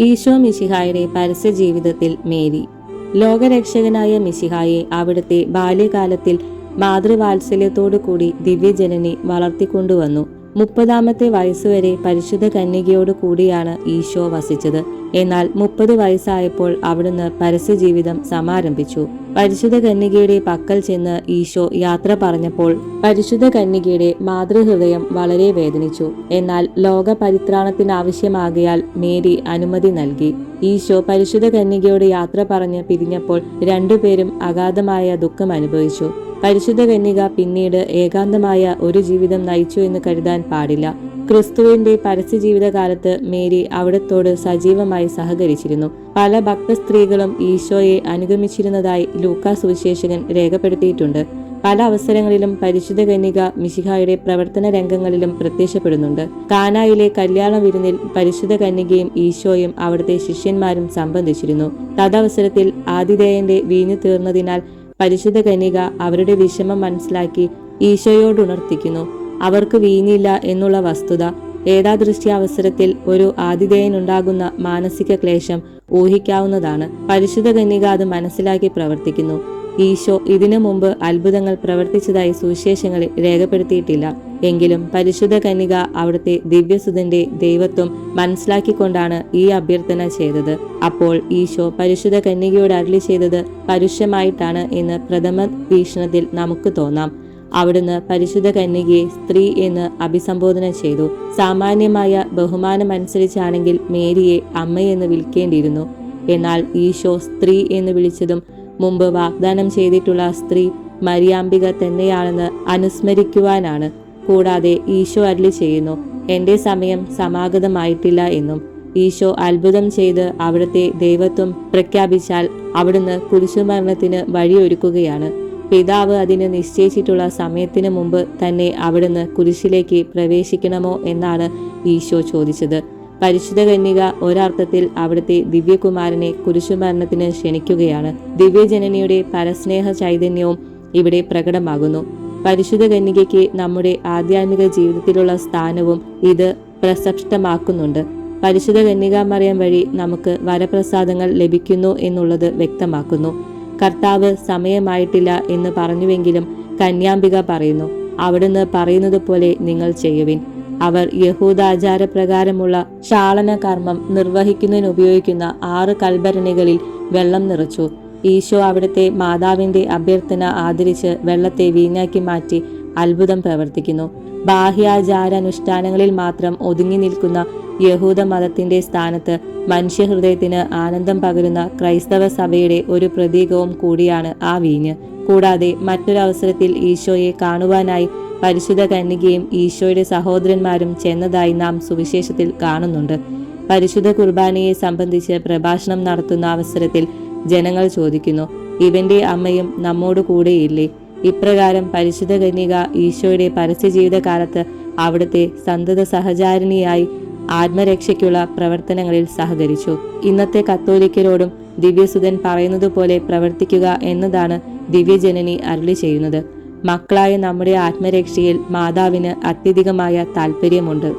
ഈശോ മിശിഹായുടെ പരസ്യ ജീവിതത്തിൽ മേരി. ലോകരക്ഷകനായ മിശിഹായെ അവിടുത്തെ ബാല്യകാലത്തിൽ മാതൃവാത്സല്യത്തോടു കൂടി ദിവ്യജനനി വളർത്തിക്കൊണ്ടുവന്നു. മുപ്പതാമത്തെ വയസ്സുവരെ പരിശുദ്ധ കന്യകയോട് കൂടിയാണ് ഈശോ വസിച്ചത്. എന്നാൽ മുപ്പത് വയസ്സായപ്പോൾ അവിടുന്ന് പരസ്യജീവിതം സമാരംഭിച്ചു. പരിശുദ്ധ കന്യകയുടെ പക്കൽ ചെന്ന് ഈശോ യാത്ര പറഞ്ഞപ്പോൾ പരിശുദ്ധ കന്യകയുടെ മാതൃഹൃദയം വളരെ വേദനിച്ചു. എന്നാൽ ലോക പരിത്രാണത്തിനാവശ്യമാകയാൽ മേരി അനുമതി നൽകി. ഈശോ പരിശുദ്ധ കന്യകയോട് യാത്ര പറഞ്ഞ് പിരിഞ്ഞപ്പോൾ രണ്ടുപേരും അഗാധമായ ദുഃഖം അനുഭവിച്ചു. പരിശുദ്ധ കന്യക പിന്നീട് ഏകാന്തമായ ഒരു ജീവിതം നയിച്ചു എന്ന് കരുതാൻ പാടില്ല. ക്രിസ്തുവിന്റെ പരസ്യ ജീവിതകാലത്ത് മേരി അവിടത്തോട് സജീവമായി സഹകരിച്ചിരുന്നു. പല ഭക്തസ്ത്രീകളും ഈശോയെ അനുഗമിച്ചിരുന്നതായി ലൂക്കാ സുവിശേഷകൻ രേഖപ്പെടുത്തിയിട്ടുണ്ട്. പല അവസരങ്ങളിലും പരിശുദ്ധ കന്യക മിശിഹായുടെ പ്രവർത്തന രംഗങ്ങളിലും പ്രത്യക്ഷപ്പെടുന്നുണ്ട്. കാനായിലെ കല്യാണ വിരുന്നിൽ പരിശുദ്ധ കന്യകയും ഈശോയും അവിടുത്തെ ശിഷ്യന്മാരും സംബന്ധിച്ചിരുന്നു. തദവസരത്തിൽ ആതിഥേയന്റെ വീഞ്ഞു തീർന്നതിനാൽ പരിശുദ്ധ കനിക അവരുടെ വിഷമം മനസ്സിലാക്കി ഈശോയോട് ഉണർത്തിക്കുന്നു അവർക്ക് വീഞ്ഞില്ല എന്നുള്ള വസ്തുത ഏതാദൃശ്യാവസരത്തിൽ ഒരു ആതിഥേയനുണ്ടാകുന്ന മാനസിക ക്ലേശം ഊഹിക്കാവുന്നതാണ്. പരിശുദ്ധ കന്യക അത് മനസ്സിലാക്കി പ്രവർത്തിക്കുന്നു. ഈശോ ഇതിനു മുമ്പ് അത്ഭുതങ്ങൾ പ്രവർത്തിച്ചതായി സുവിശേഷങ്ങളിൽ രേഖപ്പെടുത്തിയിട്ടില്ല. എങ്കിലും പരിശുദ്ധ കന്യക അവിടുത്തെ ദിവ്യസുതന്റെ ദൈവത്വം മനസ്സിലാക്കിക്കൊണ്ടാണ് ഈ അഭ്യർത്ഥന ചെയ്തത്. അപ്പോൾ ഈശോ പരിശുദ്ധ കന്യകയോട് അരളി ചെയ്തത് പരുഷമായിട്ടാണ് എന്ന് പ്രഥമ വീക്ഷണത്തിൽ നമുക്ക് തോന്നാം. അവിടുന്ന് പരിശുദ്ധ കന്യകയെ സ്ത്രീ എന്ന് അഭിസംബോധന ചെയ്തു. സാമാന്യമായ ബഹുമാനമനുസരിച്ചാണെങ്കിൽ മേരിയെ അമ്മയെന്ന് വിളിക്കേണ്ടിയിരുന്നു. എന്നാൽ ഈശോ സ്ത്രീ എന്ന് വിളിച്ചതും മുമ്പ് വാഗ്ദാനം ചെയ്തിട്ടുള്ള സ്ത്രീ മരിയാംബിക തന്നെയാണെന്ന് അനുസ്മരിക്കുവാനാണ്. കൂടാതെ ഈശോ അരളി ചെയ്യുന്നു എന്റെ സമയം സമാഗതമായിട്ടില്ല എന്നും. ഈശോ അത്ഭുതം ചെയ്ത് അവിടുത്തെ ദൈവത്വം പ്രഖ്യാപിച്ചാൽ അവിടുന്ന് കുരിശുമരണത്തിന് വഴിയൊരുക്കുകയാണ്. പിതാവ് അതിന് നിശ്ചയിച്ചിട്ടുള്ള സമയത്തിന് മുമ്പ് തന്നെ അവിടുന്ന് കുരിശിലേക്ക് പ്രവേശിക്കണമോ എന്നാണ് ഈശോ ചോദിച്ചത്. പരിശുദ്ധ കന്യക ഒരർത്ഥത്തിൽ അവിടുത്തെ ദിവ്യകുമാരനെ കുരിശുമരണത്തിന് ക്ഷണിക്കുകയാണ്. ദിവ്യജനനിയുടെ പരസ്നേഹ ചൈതന്യവും ഇവിടെ പ്രകടമാകുന്നു. പരിശുദ്ധ കന്യകയ്ക്ക് നമ്മുടെ ആധ്യാത്മിക ജീവിതത്തിലുള്ള സ്ഥാനവും ഇത് പ്രസക്തമാക്കുന്നുണ്ട്. പരിശുദ്ധ കന്യകാമറിയം വഴി നമുക്ക് വരപ്രസാദങ്ങൾ ലഭിക്കുന്നു എന്നുള്ളത് വ്യക്തമാക്കുന്നു. കർത്താവ് സമയമായിട്ടില്ല എന്ന് പറഞ്ഞുവെങ്കിലും കന്യാംബിക പറയുന്നു അവിടുന്ന് പറയുന്നത് പോലെ നിങ്ങൾ ചെയ്യുവിൻ. അവർ യഹൂദാചാരപ്രകാരമുള്ള ശാളന കർമ്മം നിർവഹിക്കുന്നതിന് ഉപയോഗിക്കുന്ന ആറ് കൽഭരണികളിൽ വെള്ളം നിറച്ചു. ഈശോ അവിടുത്തെ മാതാവിന്റെ അഭ്യർത്ഥന ആദരിച്ച് വെള്ളത്തെ വീഞ്ഞാക്കി മാറ്റി അത്ഭുതം പ്രവർത്തിക്കുന്നു. ബാഹ്യാചാരാനുഷ്ഠാനങ്ങളിൽ മാത്രം ഒതുങ്ങി നിൽക്കുന്ന യഹൂദ മതത്തിന്റെ സ്ഥാനത്ത് മനുഷ്യഹൃദയത്തിന് ആനന്ദം പകരുന്ന ക്രൈസ്തവ സഭയുടെ ഒരു പ്രതീകവും കൂടിയാണ് ആ വീഞ്ഞ്. കൂടാതെ മറ്റൊരവസരത്തിൽ ഈശോയെ കാണുവാനായി പരിശുദ്ധ കന്യകയും ഈശോയുടെ സഹോദരന്മാരും ചെന്നതായി നാം സുവിശേഷത്തിൽ കാണുന്നുണ്ട്. പരിശുദ്ധ കുർബാനയെ സംബന്ധിച്ച് പ്രഭാഷണം നടത്തുന്ന അവസരത്തിൽ ജനങ്ങൾ ചോദിക്കുന്നു ഇവന്റെ അമ്മയും നമ്മോട് കൂടെയില്ലേ? ഇപ്രകാരം പരിശുദ്ധ കന്യക ഈശോയുടെ പരസ്യജീവിതകാലത്ത് അവിടുത്തെ സന്തത സഹചാരിണിയായി ആത്മരക്ഷയ്ക്കുള്ള പ്രവർത്തനങ്ങളിൽ സഹകരിച്ചു. ഇന്നത്തെ കത്തോലിക്കരോടും ദിവ്യസുതൻ പറയുന്നതുപോലെ പ്രവർത്തിക്കുക എന്നതാണ് ദിവ്യജനനി അരുളി ചെയ്യുന്നത്. മക്കളായ നമ്മുടെ ആത്മരക്ഷയിൽ മാതാവിന് അത്യധികമായ താല്പര്യമുണ്ട്